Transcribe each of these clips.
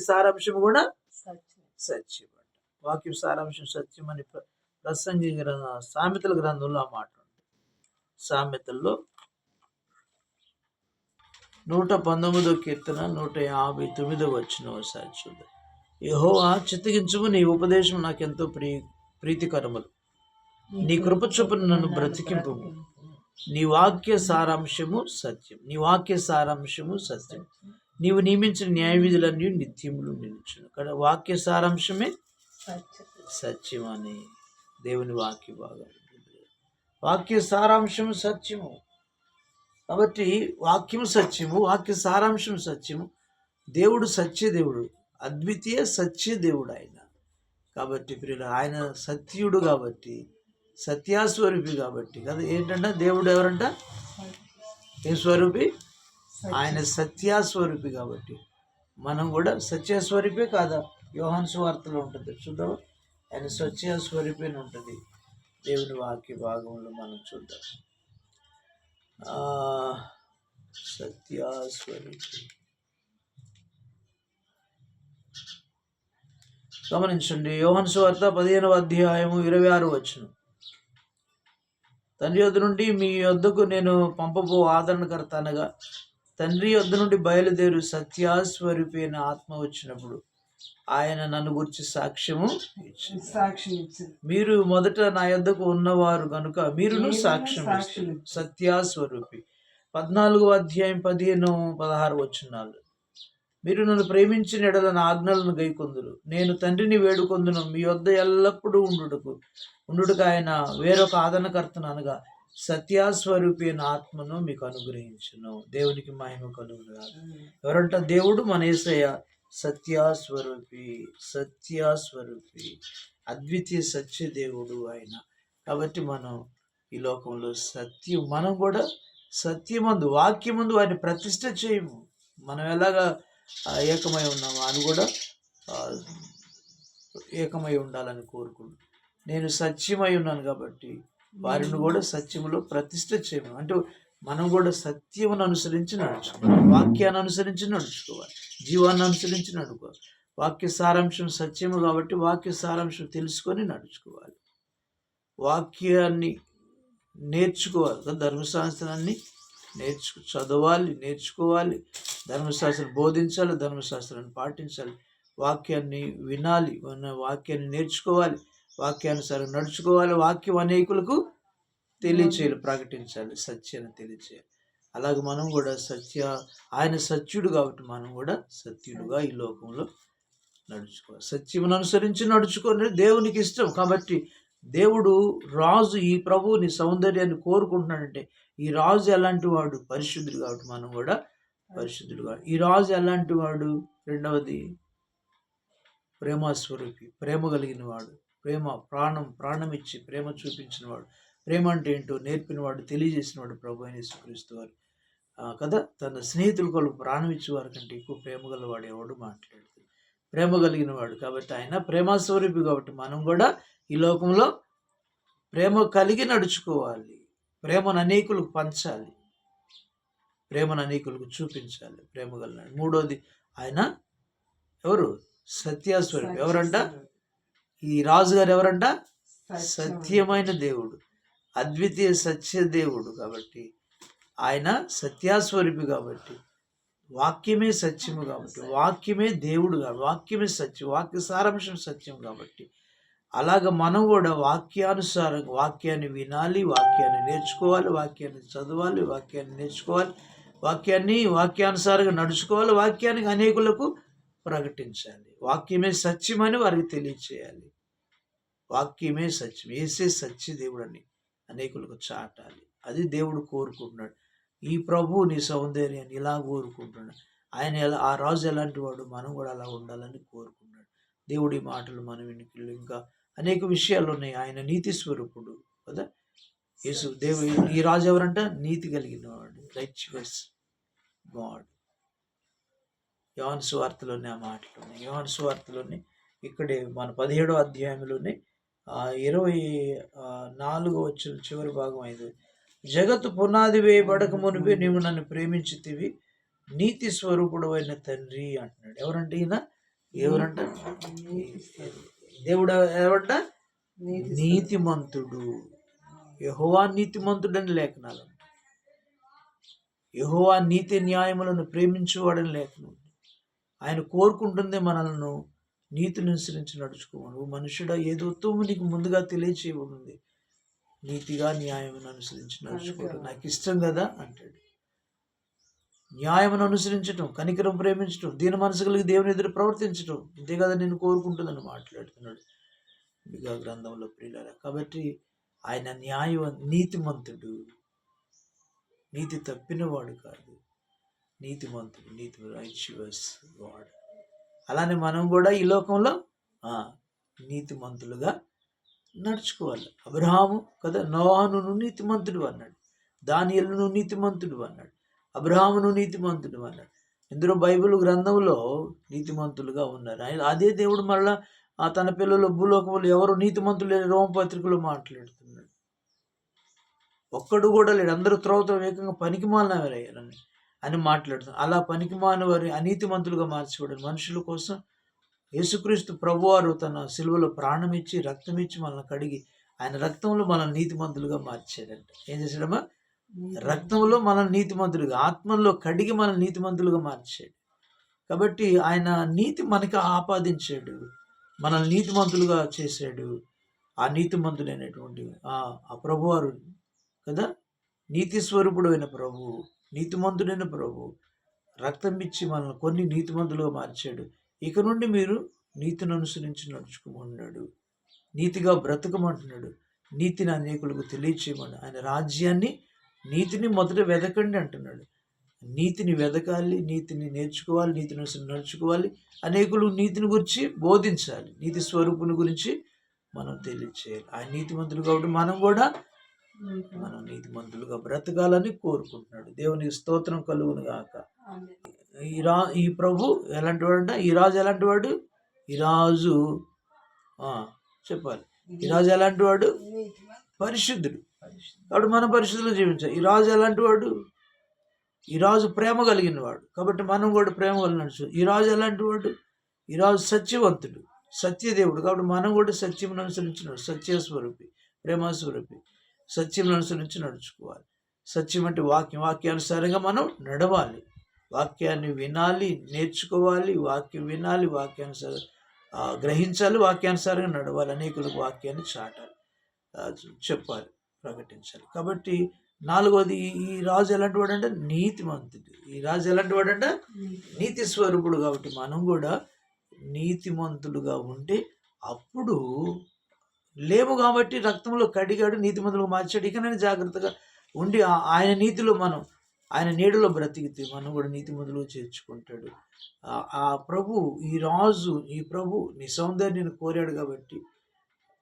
వాక్య సారాంశం కూడా సత్యం అంట వాక్యం సారాంశం సత్యం అని ప్ర- ప్రసంగి సామెతల గ్రంథంలో ఆ మాట ఉంది. సామెతల్లో నూట పంతొమ్మిదో కీర్తన నూట యాభై తొమ్మిదో వచ్చిన ఒకసారి చూద్దాం. యెహోవా చిత్తగించుము నీ ఉపదేశం నాకెంతో ప్రీ ప్రీతికరములు. నీ కృప చొప్పున నన్ను బ్రతికింపు నీ వాక్య సారాంశము సత్యం. నీ వాక్య సారాంశము సత్యం. నీవు నియమించిన న్యాయ విధులన్నీ నిత్యములు నిలిచిన ఇక్కడ వాక్య సారాంశమే సత్యం అని దేవుని వాక్య భాగం. వాక్య సారాంశము సత్యము. కాబట్టి వాక్యం సత్యము వాక్య సారాంశం సత్యము. దేవుడు సత్య దేవుడు అద్వితీయ సత్య దేవుడు ఆయన. కాబట్టి ప్రియులు ఆయన సత్యుడు కాబట్టి సత్యాస్వరూపి కాబట్టి. కదా ఏంటంటే దేవుడు ఎవరంట? ఏ స్వరూపి? ఆయన సత్యాస్వరూపి కాబట్టి. మనం కూడా సత్యస్వరూపే కాదా? యోహన్ సువార్తలో ఉంటుంది. చూద్దాం ఆయన సత్యస్వరూపి అని ఉంటుంది. దేవుని వాక్య భాగంలో మనం చూద్దాం. ఆ, సత్యాస్వరూపి. గమనించండి. యోహన్ సువార్త పదిహేనవ అధ్యాయము ఇరవై ఆరు వచ్చును తండ్రి యొద్ నుండి మీ యొద్దకు నేను పంపబో ఆదరణకర్త అనగా తండ్రి యొద్ద నుండి బయలుదేరు సత్యాస్వరూపి అయిన ఆత్మ వచ్చినప్పుడు ఆయన నన్ను గురించి సాక్ష్యము ఇచ్చింది. సాక్షి ఇచ్చింది. మీరు మొదట నా యొద్దకు ఉన్నవారు కనుక మీరును మీరును సాక్ష్యం సాక్ష్యం. సత్యాస్వరూపి. పద్నాలుగో అధ్యాయం పదిహేను పదహారు వచ్చినాలు మీరు నన్ను ప్రేమించిన ఎడల నా ఆజ్ఞలను గైకొందురు. నేను తండ్రిని వేడుకొందును. మీ వద్ద ఎల్లప్పుడూ ఉండుటకు ఉండుటకు ఆయన వేరొక ఆదరణకర్తను అనగా సత్యాస్వరూపి అయిన ఆత్మను మీకు అనుగ్రహించును. దేవునికి మహిమ కలుగును ఎవరంట? దేవుడు మన యేసయ్య సత్యాస్వరూపి సత్యాస్వరూపి అద్వితీయ సత్య దేవుడు ఆయన. కాబట్టి మనం ఈ లోకంలో సత్యం మనం కూడా సత్యమందు వాక్యమందు వారిని ప్రతిష్ట చేయము. మనం ఎలాగా ఏకమై ఉన్నామో అని కూడా ఏకమై ఉండాలని కోరుకుంటున్నాను నేను సత్యమై ఉన్నాను కాబట్టి వారిని కూడా సత్యములో ప్రతిష్ట చేయము అంటే మనం కూడా సత్యమును అనుసరించి నడుచుకోవాలి. వాక్యాన్ని అనుసరించి నడుచుకోవాలి. జీవాన్ని అనుసరించి నడుకోవాలి. వాక్య సారాంశం సత్యము కాబట్టి వాక్య సారాంశం తెలుసుకొని నడుచుకోవాలి. వాక్యాన్ని నేర్చుకోవాలి. ధర్మశాస్త్రాన్ని నేర్చుకు చదవాలి నేర్చుకోవాలి. ధర్మశాస్త్రం బోధించాలి ధర్మశాస్త్రాన్ని పాటించాలి. వాక్యాన్ని వినాలి వాక్యాన్ని నేర్చుకోవాలి. వాక్యానుసారం నడుచుకోవాలి వాక్యం అనేకులకు తెలియచేయాలి ప్రకటించాలి సత్యాన్ని తెలియచేయాలి. అలాగే మనం కూడా సత్య ఆయన సత్యుడు కాబట్టి మనం కూడా సత్యుడుగా ఈ లోకంలో నడుచుకోవాలి. సత్యమును అనుసరించి నడుచుకొని దేవునికి ఇష్టం. కాబట్టి దేవుడు రాజు ఈ ప్రభువుని సౌందర్యాన్ని కోరుకుంటున్నాడంటే ఈ రాజు ఎలాంటి వాడు? పరిశుద్ధుడు కాబట్టి మనం కూడా పరిశుద్ధుడుగా ఈ రాజు ఎలాంటి వాడు? రెండవది ప్రేమస్వరూపి ప్రేమ కలిగిన వాడు. ప్రేమ ప్రాణం ప్రాణం ఇచ్చి ప్రేమ చూపించినవాడు. ప్రేమ అంటే ఏంటో నేర్పినవాడు తెలియజేసినవాడు ప్రభు అయిన యేసుక్రీస్తు వారు. ఆ, కదా తన స్నేహితులు కొలు ప్రాణం ఇచ్చేవారి కంటే ఎక్కువ ప్రేమ గలవాడు ఎవడు మాట్లాడుతుంది ప్రేమ కలిగిన వాడు కాబట్టి ఆయన ప్రేమస్వరూపి కాబట్టి మనం కూడా ఈ లోకంలో ప్రేమ కలిగి నడుచుకోవాలి. ప్రేమను అనేకులకు పంచాలి. ప్రేమను అనేకులకు చూపించాలి. ప్రేమ కలిగిన మూడోది ఆయన ఎవరు? సత్యాస్వరూపి. ఎవరంట? ఈ రాజుగారు ఎవరంట? సత్యమైన దేవుడు. అద్వితీయ సత్య దేవుడు కాబట్టి. ఆయన సత్యాస్వరూపి కాబట్టి. వాక్యమే సత్యము కాబట్టి. వాక్యమే దేవుడు కాబట్టి వాక్యమే సత్యం. వాక్య సారాంశం సత్యం కాబట్టి. అలాగ మనం కూడా వాక్యానుసారం వాక్యాన్ని వినాలి వాక్యాన్ని నేర్చుకోవాలి వాక్యాన్ని చదవాలి వాక్యాన్ని నేర్చుకోవాలి వాక్యాన్ని వాక్యానుసారంగా నడుచుకోవాలి వాక్యానికి అనేకులకు ప్రకటించాలి. వాక్యమే సత్యమని వారికి తెలియచేయాలి. వాక్యమే సత్యం. ఏసే సత్య దేవుడని అనేకులకు చాటాలి. అది దేవుడు కోరుకుంటున్నాడు. ఈ ప్రభు నీ సౌందర్యాన్ని ఇలా కోరుకుంటున్నాడు. ఆయన ఎలా ఆ రాజు ఎలాంటి వాడు? మనం కూడా అలా ఉండాలని కోరుకున్నాడు దేవుడి మాటలు మన వెనుకలు. ఇంకా అనేక విషయాలు ఉన్నాయి. ఆయన నీతి స్వరూపుడు కదా? యేసు దేవు ఈ రాజు ఎవరంట? నీతి కలిగిన వాడు రైచియస్ గాడ్ యోన్ సువార్తలోనే ఆ మాటలు ఉన్నాయి యోహాను సువార్తలోనే ఇక్కడే మన పదిహేడో అధ్యాయంలోనే ఇరవై నాలుగో వచ్చిన చివరి భాగం అయింది జగత్తు పునాది వేయబడక మునిపే నీవు నన్ను ప్రేమించితివి నీతి స్వరూపుడు అయిన తండ్రి అంటున్నాడు. ఎవరంటే ఈయన? ఎవరంట? దేవుడు ఎవరంట? నీతిమంతుడు. యహోవా నీతిమంతుడని లేఖనాలు యహోవా నీతి న్యాయములను ప్రేమించువాడని లేఖనం. ఆయన కోరుకుంటుంది మనల్ని నీతిని అనుసరించి నడుచుకోమను. మనుషుడా ఏదో ఉత్తమం నీకు ముందుగా తెలియచేయబడింది? నీతిగా న్యాయమును అనుసరించి నడుచుకోవడం నాకు ఇష్టం కదా అంటాడు. న్యాయమును అనుసరించటం కనికరం ప్రేమించటం దీని మనసు కలిగి దేవుని ఎదురు ప్రవర్తించటం ఇంతే కదా నేను కోరుకుంటుందని మాట్లాడుతున్నాడు. మిగా గ్రంథంలో ప్రియులారా కాబట్టి ఆయన న్యాయ నీతిమంతుడు. నీతి తప్పినవాడు కాదు. నీతిమంతుడు నీతి రైచువస్ గాడ్ అలానే మనం కూడా ఈ లోకంలో నీతిమంతులుగా నడుచుకోవాలి. అబ్రహాము కదా నోహాను నీతిమంతుడు అన్నాడు. దానియలను నీతిమంతుడు అన్నాడు. అబ్రహామును నీతిమంతుడు అన్నాడు. ఇందులో బైబిల్ గ్రంథంలో నీతిమంతులుగా ఉన్నారు. ఆయన అదే దేవుడు మళ్ళా తన పిల్లలు భూలోకములు ఎవరు నీతిమంతులు లేని రోమపత్రికలో మాట్లాడుతున్నాడు. ఒక్కడు కూడా లేడు. అందరూ త్రోవతో వేగంగా పనికి మాలినవారయ్యారని అని మాట్లాడుతున్నారు అలా పనికి మాలిన వారి అనీతిమంతులుగా మార్చిపోయాడు మనుషుల కోసం యేసుక్రీస్తు ప్రభువారు తన సిలువలో ప్రాణం ఇచ్చి రక్తం ఇచ్చి మనల్ని కడిగి ఆయన రక్తంలో మనల్ని నీతిమంతులుగా మార్చాడంట. ఏం చేశాడమ్మా? రక్తంలో మనల్ని నీతిమంతులుగా ఆత్మల్లో కడిగి మనల్ని నీతిమంతులుగా మార్చాడు. కాబట్టి ఆయన నీతి మనకి ఆపాదించాడు. మనల్ని నీతిమంతులుగా చేశాడు. ఆ నీతిమంతుడైనటువంటి ఆ ఆ ప్రభువారు కదా? నీతి స్వరూపుడైన ప్రభు. నీతిమంతుడైన ప్రభు రక్తం ఇచ్చి మనల్ని కొన్ని నీతిమంతులుగా మార్చాడు. ఇక నుండి మీరు నీతిని అనుసరించి నడుచుకోమన్నాడు నీతిగా బ్రతకమంటున్నాడు. నీతిని అనేకులకు తెలియచేయమని. ఆయన రాజ్యాన్ని నీతిని మొదట వెదకండి అంటున్నాడు. నీతిని వెదకాలి నీతిని నేర్చుకోవాలి నీతిని అనుసరి నడుచుకోవాలి. అనేకులు నీతిని గురించి బోధించాలి. నీతి స్వరూపుని గురించి మనం తెలియచేయాలి. ఆయన నీతిమంతులు కాబట్టి మనం కూడా మనం నీతిమంతులుగా బ్రతకాలని కోరుకుంటున్నాడు. దేవునికి స్తోత్రం కలుగును గాక. ఈ రా ఈ ప్రభు ఎలాంటి వాడు ఈ రాజు ఎలాంటి వాడు? ఈ రాజు ఆ, చెప్పాలి. ఈ రాజు ఎలాంటి వాడు? పరిశుద్ధుడు. కాబట్టి మనం పరిశుద్ధులు జీవించాలి. ఈ రాజు ఎలాంటి వాడు? ఈ రాజు ప్రేమ కలిగిన వాడు. కాబట్టి మనం కూడా ప్రేమ కలిగిన ఈ రాజు ఎలాంటి వాడు? ఈ రాజు సత్యవంతుడు. సత్యదేవుడు. కాబట్టి మనం కూడా సత్యం అనుసరించినాడు సత్యస్వరూపి ప్రేమస్వరూపి. సత్యం అనుసరించి నడుచుకోవాలి. సత్యం అంటే వాక్యం. వాక్యానుసారంగా మనం నడవాలి. వాక్యాన్ని వినాలి నేర్చుకోవాలి వాక్యం వినాలి వాక్యానుసారం ఆ, గ్రహించాలి వాక్యానుసారంగా నడవాలి. అనేకులకు వాక్యాన్ని చాటాలి. చెప్పాలి ప్రకటించాలి. కాబట్టి నాలుగోది ఈ- రాజు ఎలాంటి వాడు అంటే నీతిమంతుడు. ఈ రాజు ఎలాంటి వాడు అంటే నీతి స్వరూపుడు కాబట్టి మనం కూడా నీతిమంతులుగా ఉంటే అప్పుడు లేము కాబట్టి రక్తంలో కడిగాడు నీతిమంతులుగా మార్చాడు. ఇకనైనా జాగ్రత్తగా ఉండి ఆయన నీతిలో మనం ఆయన నీడలో బ్రతికితే మనం కూడా నీతిమంతులు చేర్చుకుంటాడు. ఆ- ఆ ప్రభు ఈ రాజు ఈ ప్రభు నీ సౌందర్యాన్ని కోరాడు కాబట్టి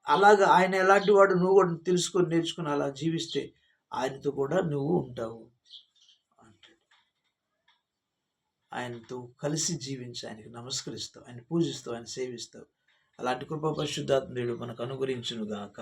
అలాగా ఆయన ఎలాంటి వాడు నువ్వు కూడా తెలుసుకొని నేర్చుకుని అలా జీవిస్తే ఆయనతో కూడా నువ్వు ఉంటావు అంటాడు. ఆయనతో కలిసి జీవించి ఆయనకి నమస్కరిస్తావు ఆయన పూజిస్తావు ఆయన సేవిస్తావు. అలాంటి కృప పరిశుద్ధాత్మ మనకు అనుగ్రహించును గాక